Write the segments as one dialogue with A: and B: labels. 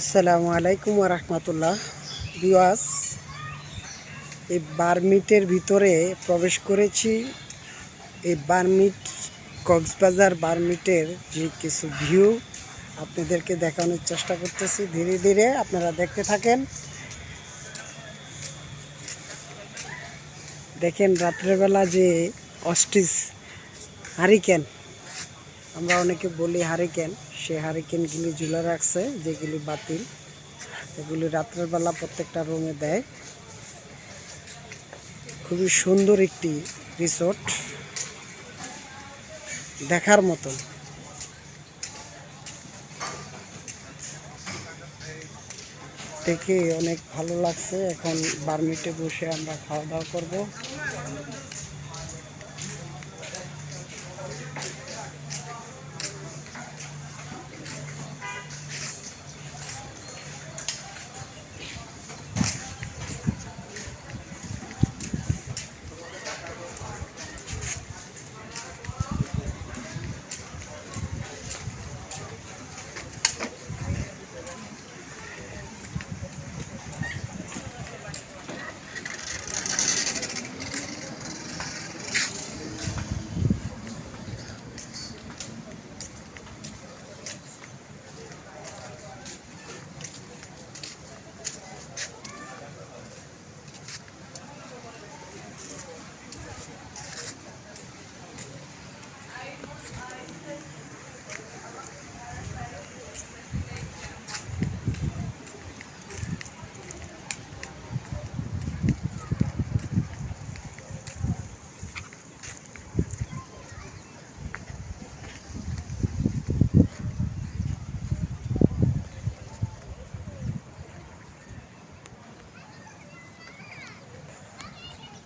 A: আসসালামু আলাইকুম রহমতুল্লাহ। বিওয়াস এই বারমিটের ভিতরে প্রবেশ করেছি। এই বারমিট, কক্সবাজার বারমিটের যে কিছু ভিউ আপনাদেরকে দেখানোর চেষ্টা করতেছি। ধীরে ধীরে আপনারা দেখতে থাকেন। দেখেন রাত্রেবেলা যে অস্টিস হারিকেন, আমরা অনেকে বলি হারিকেন। সে হারিকেনগুলি ঝুলে রাখছে, যেগুলি বাতিল। এগুলি রাত্রের বেলা প্রত্যেকটা রুমে দেয়। খুবই সুন্দর একটি রিসোর্ট দেখার মতন দেখে অনেক ভালো লাগছে। এখন বারমিটে বসে আমরা খাওয়া দাওয়া করব।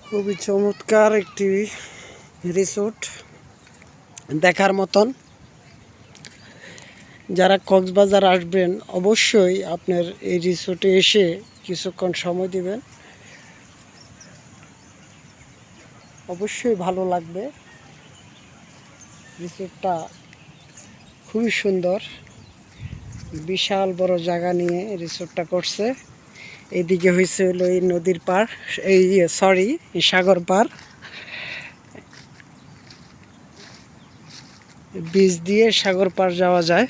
A: খুবই চমৎকার একটি রিসোর্ট দেখার মতন। যারা কক্সবাজার আসবেন, অবশ্যই আপনার এই রিসোর্টে এসে কিছুক্ষণ সময় দিবেন। অবশ্যই ভালো লাগবে। রিসোর্টটা খুবই সুন্দর। বিশাল বড় জায়গা নিয়ে রিসোর্টটা করছে। এদিকে হয়েছে হলো এই নদীর পার এই সরি সাগর পার বীজ দিয়ে সাগর পার যাওয়া যায়।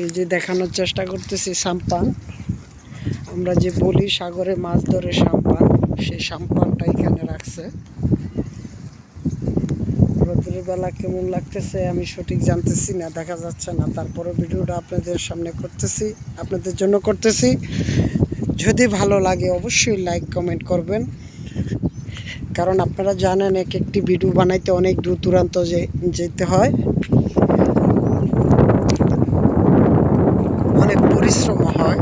A: এই যে দেখানোর চেষ্টা করতেছি সাম্পান। আমরা যে বলি সাগরে মাছ ধরে সাম্পান, সেই সাম্পানটা এখানে রাখছে। দুপুরের বেলা কেমন লাগতেছে আমি সঠিক জানতেছি না, দেখা যাচ্ছে না। তারপরে ভিডিওটা আপনাদের সামনে করতেছি, আপনাদের জন্য করতেছি। যদি ভালো লাগে অবশ্যই লাইক কমেন্ট করবেন। কারণ আপনারা জানেন এক একটি ভিডিও বানাইতে অনেক দূর দূরান্ত যেতে হয়। অনেক পরিশ্রম হয়।